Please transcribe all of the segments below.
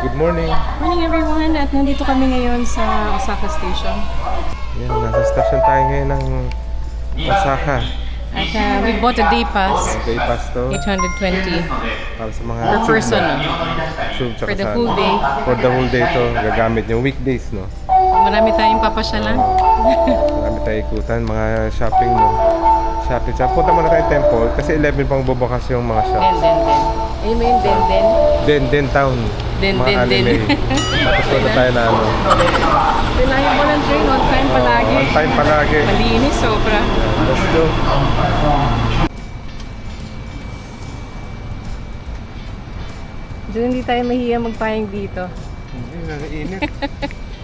Good morning. Morning everyone at nandito kami ngayon sa Osaka Station. Yan, nasa station tayo ngayon ng Osaka. At uh, we bought a day pass, Day pass to 820 para sa mga per person. No? tsaka For the whole day. For the whole day to gagamit yung weekdays, no? Marami tayong papasyalan. Marami tayo ikutan, mga shopping, no? Shopping. Tsaka punta muna tayo temple kasi 11 pang bubukas yung mga shop. Den, den, den. Ayun mo yung den, den. Den, Den Town. Den, mga anime. Tapos punta tayo na ano. Reliable ang train, on time palagi. On time palagi. Malinis, sobra. Let's go. Doon hindi tayo mahiya magpahing dito. Hindi, naiinit.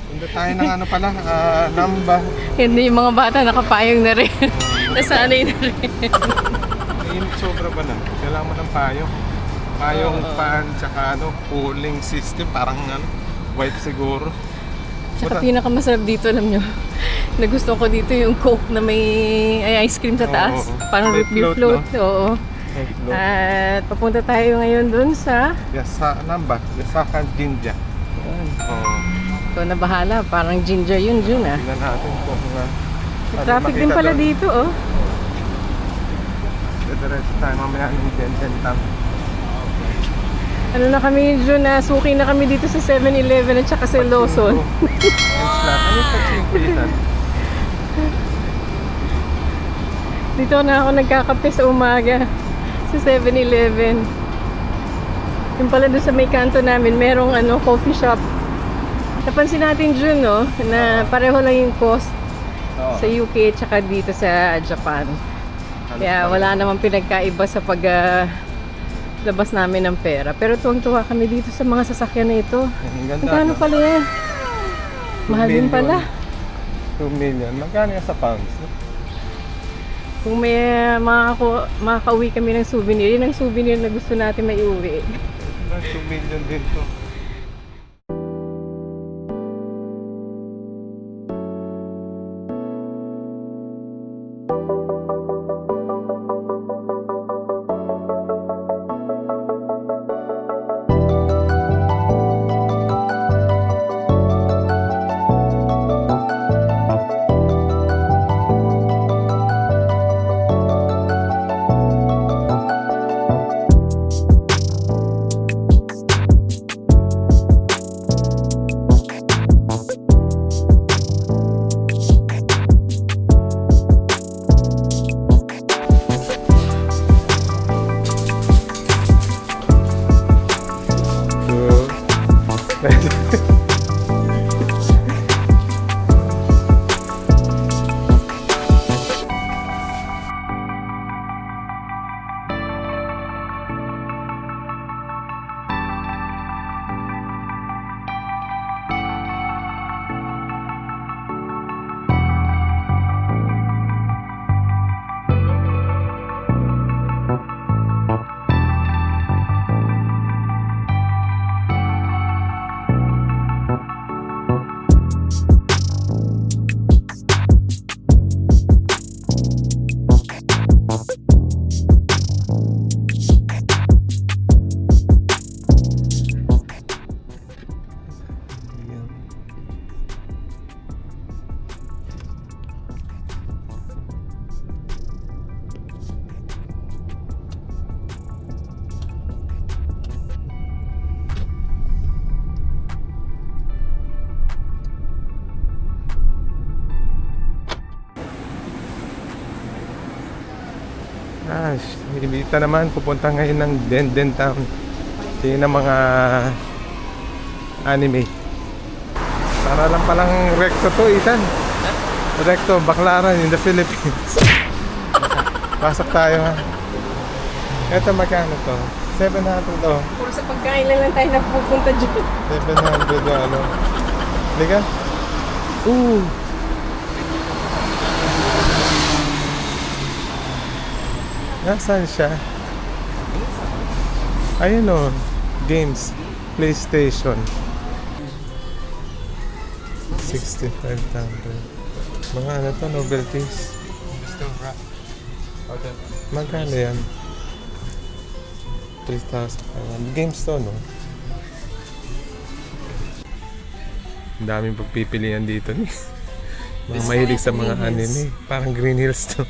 Punta tayo ng ano pala, ah, Namba. Hindi yung mga bata nakapayong na rin. Nasanay na rin. Mainit sobra ba na? Kailangan mo ng payong. Payong fan, tsaka ano, cooling system, parang ano, wipe siguro. Tsaka Puta- pinakamasarap dito, alam nyo. Nagusto ko dito yung Coke na may ay, ice cream sa taas. Oo, oo. Parang May root beer float, float. Oo. Hey, look. At papunta tayo ngayon dun sa... Yasa, Namba, Yasaka Jinja. Oo. Ito na bahala, parang ginger yun, Jun ah. Tingnan natin kung nga. May traffic din pala dito, oh. Diretso tayo mamaya ng Denten Town. Ano na kami, Jun, na suki na kami dito sa 7-Eleven at saka sa Lawson. Ano yung pagsimpulitan? Dito na ako nagkakape sa umaga sa 7-Eleven. Yung pala doon sa may kanto namin, merong ano, coffee shop. Napansin natin Jun, no, na pareho lang yung cost sa UK at saka dito sa Japan. Kaya wala namang pinagkaiba sa pag ah, labas namin ng pera. Pero tuwang-tuwa kami dito sa mga sasakyan na ito. Ang ganda. Magkano no? pala yan? Mahal din pala. 2 million. Magkano yan sa pounds? No? Kung may uh, makaka- makakauwi kami ng souvenir, yun ang souvenir na gusto natin may uwi. 2 million din to. Ah, hinibita naman pupunta ngayon ng Denden Town. Tingin ng mga anime. Para lang palang recto to, Ethan. Recto, Baclaran in the Philippines. Pasok tayo ha. Ito magkano to? 700 oh. Puro sa pagkain lang lang tayo napupunta dyan. 700 yung ano. Liga? Ooh. Nasaan siya? Ayun o. Games. PlayStation. 65,000. Mga ano to, novelties. Magkano yan? 3,000. Games to, no? Ang daming pagpipilian dito ni. Mga mahilig sa mga anime. Parang Green Hills to.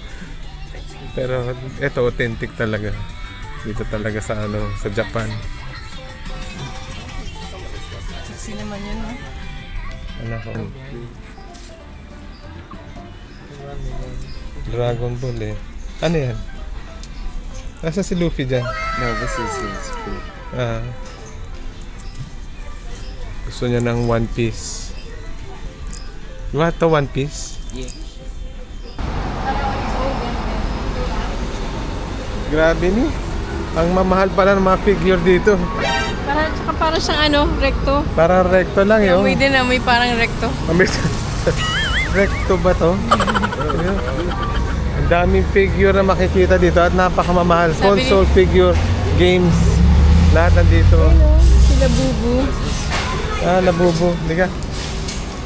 Pero ito authentic talaga. Dito talaga sa ano, sa Japan. Sexy naman yun, no? Ano ko? Dragon Ball eh. Ano yan? Nasa si Luffy dyan? No, this is his food. Ah. gusto niya ng One Piece. You want the One Piece? Yeah. Grabe ni. Ang mamahal pala ng mga figure dito. Para, tsaka para siyang ano, recto. Parang recto lang yun. Amoy din, amoy parang recto. Amoy recto ba to? Ang daming figure na makikita dito at napakamamahal. Sabi ni- Console figure, games, lahat nandito. Ano? Sila bubu. Ah, labubo. Hindi ka.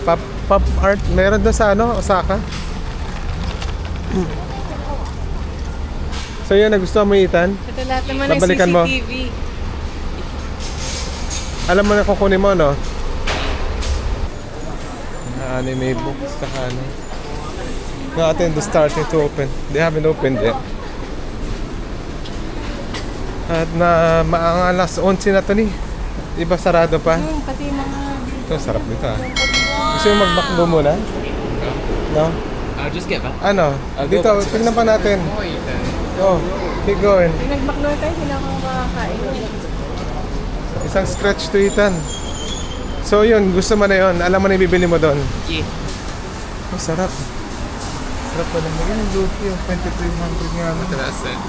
Pop, pop art. Meron doon sa ano, Osaka. So yun, nagustuhan mo Ethan? Ito lahat naman ng Babalikan mo. CCTV. Alam mo na kukunin mo, no? Na anime books, saka ano. Natin the starting to open. They haven't opened yet. At na maang alas 11 na to ni. Iba sarado pa. Yung pati yung mga Ito, sarap nito ah. Gusto mo magbakbo muna? No? I'll just get back. Ano? I'll go Dito, back to tingnan pa natin. Oh, then. Oh, keep going. Pinagbaklo tayo, hindi na ako makakain. Isang scratch to Ethan. So yun, gusto mo na yun. Alam mo na ibibili mo doon. Yeah. Oh, sarap. Sarap pa lang. Magkano yung Luffy? Yung 2300 nga. That's it.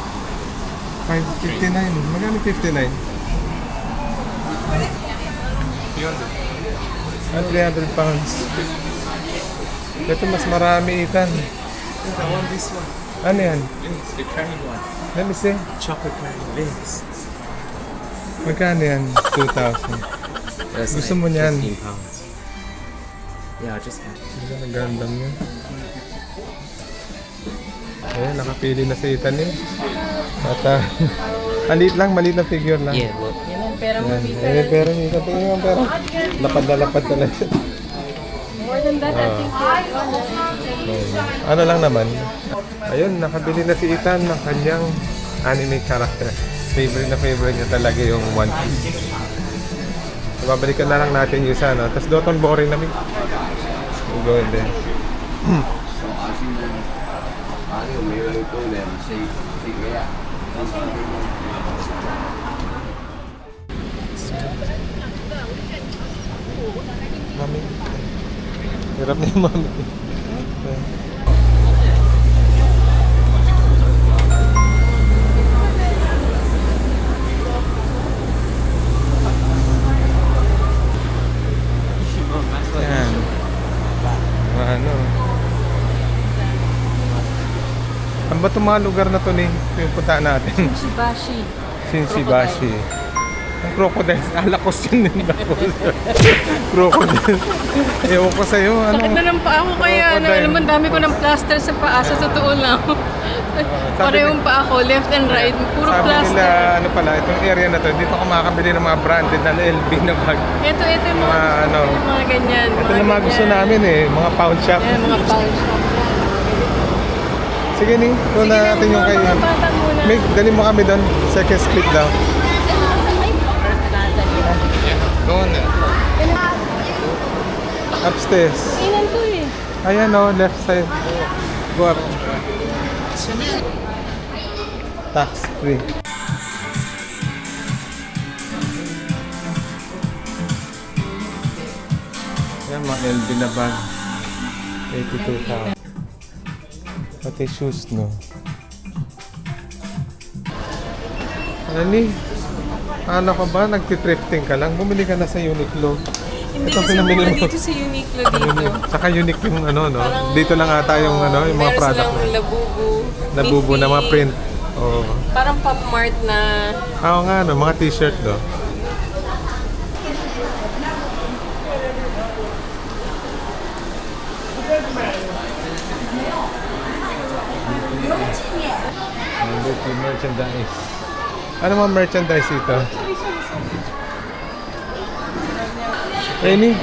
559. Magkano 59? Ah, 300 pounds. Ito mas marami, Ethan. I want this one. Ano yan? It's the curry one. Let me see. Chocolate curry. This. Magkano yan? 2,000. That's Gusto mo niyan? 15 pounds. Yeah, just have it. Ang ganda niya. Ayun, nakapili na si Ethan eh. At ah, maliit lang, maliit na figure lang. Yeah, look. Yan ang pera mo, Yan. Peter. Ayun, pero Ethan, tingnan mo ang pera. Lapad na lapad talaga. More than that, I think. Ayun. Ano lang naman. Ayun, nakabili na si Ethan ng kanyang anime character. Favorite na favorite niya talaga yung One Piece. So, babalikan na lang natin yung isa, no? Tapos Doton boring namin. We'll go in there. Mami. Hirap na yung mami. Yan. Ano. Ano ba itong mga lugar na to ni yung puntaan natin? Shibashi. Shinshibashi. Ang crocodiles, alakos yun din ako. crocodile. Ewan ko sa'yo, ano? Sakit na ng paa ko kaya, na, Crocodile. alam mo, ang dami ko ng plaster sa paa, sa totoo lang. Parehong paa ko, left and right, puro Sabi plaster. nila, ano pala, itong area na to, dito ka makakabili ng mga branded na LV na bag. Ito, ito yung mga, Mga ano. yung mga ganyan. Ito na mga gusto namin eh, mga pound shop. Yan, mga pound shop. Sige ni, doon na natin yung kay... Mga. May, dali mo kami doon, second split daw. Go on there. Upstairs. Inan to eh. Ayan o, left side. Go up. Tax free. Yan, mga LV na bag. 82,000. Pati shoes, no? Ano ni? Ano ka ba? Nagtitrifting ka lang? Bumili ka na sa Uniqlo. Hindi Ito kasi pinamili mo. dito sa Uniqlo dito. Saka unique yung ano, no? Dito lang ata yung ano, yung mga Meron product na. silang labubu. Nabubo na mga Miffy. print. Oo. Parang pop mart na Ah, Oo nga, no? Mga t-shirt, no? Nandito yung merchandise. Ano mga merchandise ito? Penny?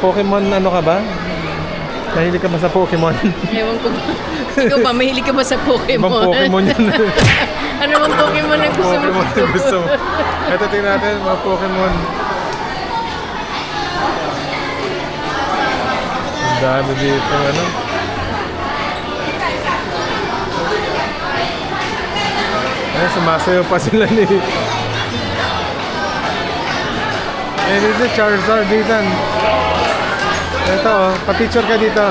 Pokemon ano ka ba? Mahilig ka ba sa Pokemon? Ewan ko ba. Ikaw ba, mahilig ka ba sa Pokemon? Ibang Pokemon yan. ano bang Pokemon na gusto mo? Pokemon na gusto mo. Ito tingnan natin, mga Pokemon. Ang dami dito, ano? Ay, sumasayaw pa sila ni... Eh, dito, Charizard, dito. Ito, oh, pa-picture ka dito.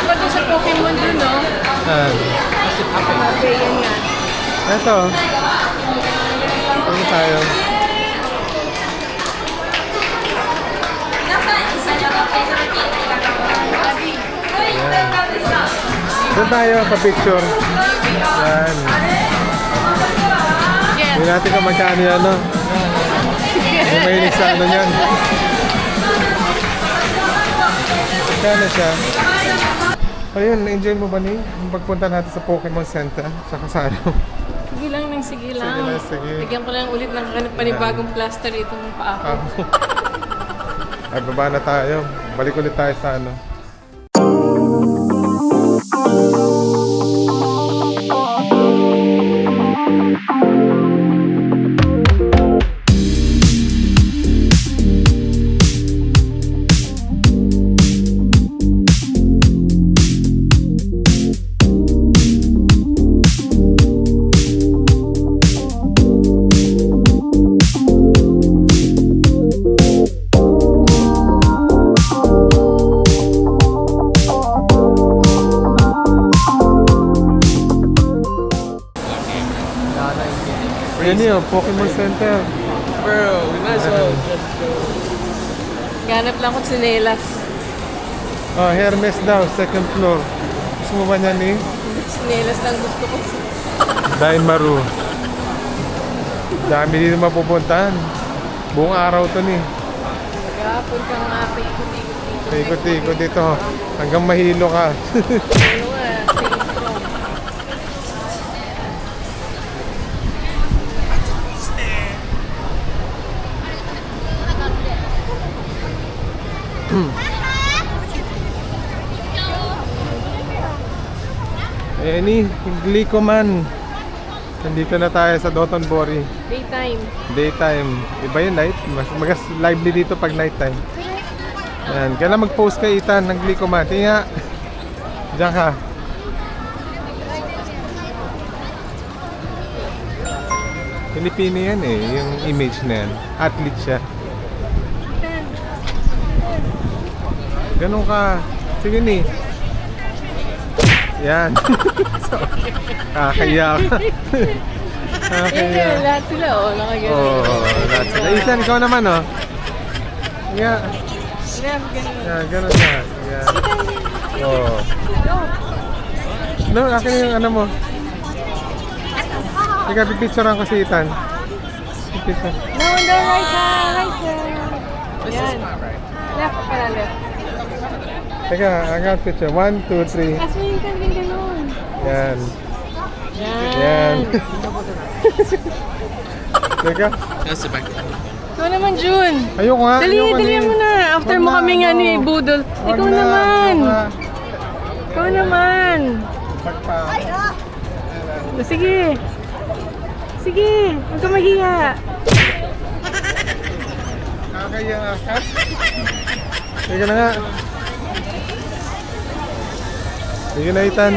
Ako doon sa Pokemon dun, no? Yan. Okay, yan nga. Ito. Ano tayo? Doon tayo, pa-picture. Yan. Hindi natin kung magkano yan, no? Yung mahilig sa ano yan. Magkano siya? Ayun, na-enjoy mo ba ni? Yung pagpunta natin sa Pokemon Center sa Kasano. Sige lang nang sige lang. Sige lang, sige. Bigyan ko lang ulit ng kanip panibagong plaster itong paa ko. Ay, baba na tayo. Balik ulit tayo sa ano. Pokemon Center. Bro, we might as well just go. Ganap lang ko sinelas. Oh, Hermes daw, second floor. Gusto mo ba niyan ni? Sinelas lang gusto ko. Daimaru. Dami dito mapupuntahan. Buong araw to ni. Maghapon kang nga paikot-ikot dito. Ikot-ikot dito. Hanggang mahilo ka. eh ni, Glico man. Nandito na tayo sa Dotonbori. Daytime. Daytime. Iba yung night. Mas magas lively dito pag nighttime. Yan. Kailan mag-post kay Ethan ng Glico man. Tinga. Diyan ka. Pilipino yan eh, yung image na yan. Athlete siya. Ganun ka. Sige ni. Yan. Kakaya ka. Kakaya. yan, lahat sila oh, nakagano. Oo, oh, lahat sila. Ethan, ikaw naman oh. Yeah. Ganun. Yeah, ganun na. Yeah. Oh. No, akin yung ano mo. Teka, pipicturean ko si Ethan. Pipicture. No, the right right hand. Yan. Left pala, left. Teka, got picture. One, two, three. Kaso yung kan din ganun. Yan. Yan. Yan. Teka. The back. Ikaw naman, Jun. Ayoko nga. Dali, ayoko dali mo na. After Wag mo na, kami nga ano. ni Budol. Wag Ikaw na, naman. wag na. Ikaw naman. Pagpa. O, Sige. Sige. Huwag ka mahiya. Kakaya nga ka. Teka na nga. Sige na, Ethan.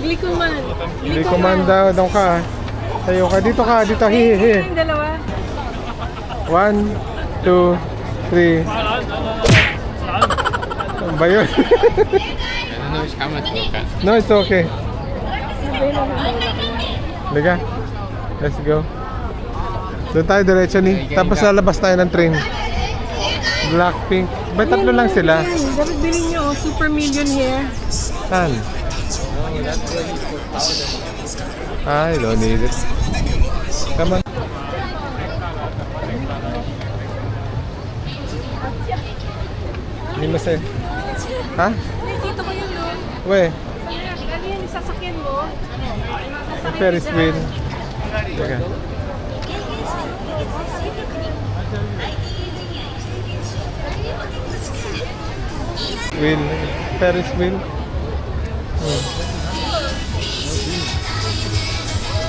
Liko man. Hindi kumanda daw ka. ah. Tayo ka. Dito ka. Dito. Hi, hi, hi. Dalawa. One, two, three. Ano ba yun? At. no, it's okay. Liga. Let's go. Doon tayo diretso ni. Tapos lalabas tayo ng train. Blackpink. Ba't tatlo lang sila? Yan, Dapat bilhin nyo, oh, super million hair. Saan? I don't need it. Come on. Hindi mo sa'yo. Ha? Ay, dito ko yun, no? We. Ano yan, sasakyan mo? Sasakyan Ferris wheel. Teka. Wheel. Ferris wheel. Hmm.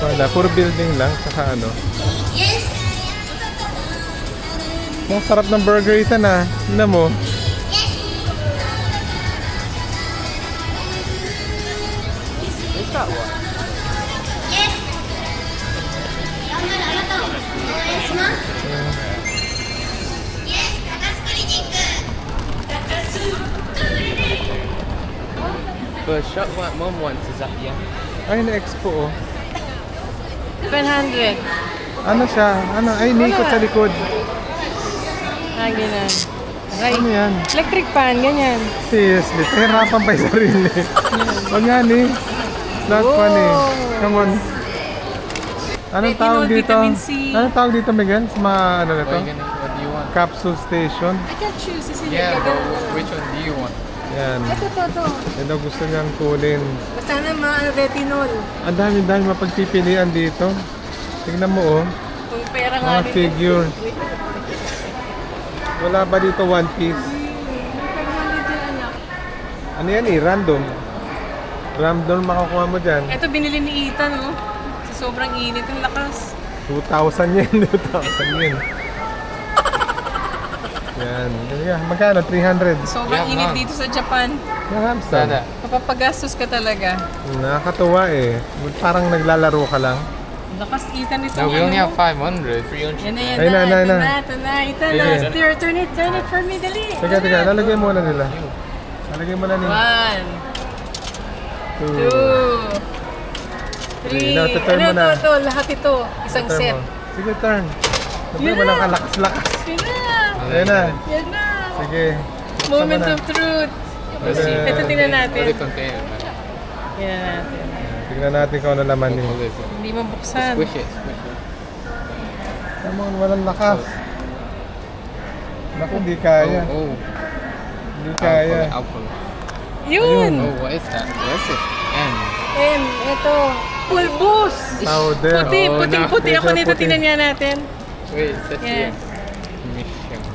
Wala, puro building lang, saka ano. Ang sarap ng burger ito na. Tignan mo. The shop what mom wants is up here. Ay, na-expo oh. 700. Ano siya? Ano? Ay, niikot sa likod. Ah, ganyan. Aray. Ano yan? Electric fan, ganyan. Seriously, hirapan pa yung sarili. Huwag nga ni. Not Whoa. funny. Come on. Anong Retinol, tawag dito? vitamin C. Anong tawag dito, Miguel? Sa mga ano na What do you want? Capsule station. I can choose. Isi Yeah, but wh- which one do you want? Yan. Ito, ito, ito. Daw gusto niyang kulin. Basta na mga ano, retinol. Ang dami-dami mapagpipilian dito. Tignan mo oh. Kung pera nga Mga figure. Wala ba dito one piece? Ano yan eh? Random. Random makukuha mo dyan. Ito binili ni Ethan, oh. Sa sobrang init, ang lakas. 2,000 yen, 2,000 yen. Yan. Ganyan. Magkano? 300. Sobrang Yeah, init ma'am. dito sa Japan. Yung hamster. Mapapagastos ka talaga. Nakakatuwa eh. Parang naglalaro ka lang. Lakas ito. No, we only have 500. 300. Yan na, yan Ay, na, na, na, ito na. na, ito na, ito na. Sige. Steer, turn it, turn it for me, dali. Teka, teka. Lalagay muna nila. Lalagay mo na ni. One, Two. two, three. Now, tuturn Ano mo na. ito, ito, lahat ito. Isang Turn set. mo. Sige, turn. Sabi Yun mo lang kalakas-lakas. Yan na. Ayun na. Yan na. Sige. Moment of truth. Ito tingnan natin. What the container? Tingnan natin. Tignan natin kung ano laman What niya. is? Hindi mabuksan. Squish it. Squish it. Come on, walang lakas. Naku, hindi kaya. Oh, oh. Hindi kaya. it. Yun. Oh, what is that? What's it? M. And ito, pulbos. Powder. Puti, Oh, puting puti. Ako nito, tingnan nga natin. Wait, is that Yeah.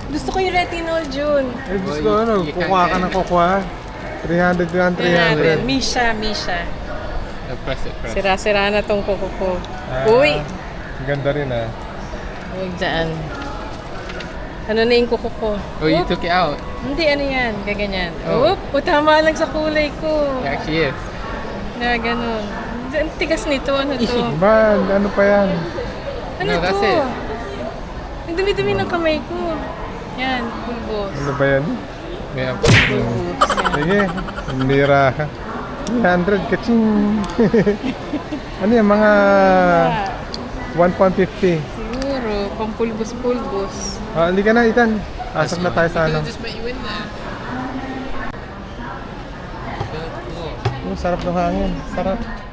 Gusto ko yung retinol, June. Eh, gusto Well, ko ano, kukuha ka ng kukuha. 300 yan, Tingnan natin. 300. Misha, Misha. Press it, press. Sira-sira na tong kuko ko. Ah, Uy! ang Ganda rin ah. Huwag dyan. Ano na yung kuko ko? Oh, you Oop. took it out. Hindi, ano yan? Gaganyan. Oh. Oop! O, tama lang sa kulay ko. It actually is. Na ganun. Ang tigas nito. Ano to? Ba, ano pa yan? Ano No, to? that's it. Ang dumi-dumi ng kamay ko. Yan, pulbos. Ano ba yan? Yeah. Pulbos. Yan. Sige, mira ka. 300, kaching. ano yan, mga Ah, 1.50. Siguro, pang pulbos-pulbos. Ah, hindi ka na, Ethan. Pasok na tayo sa ano. Oh, sarap ng hangin. Sarap.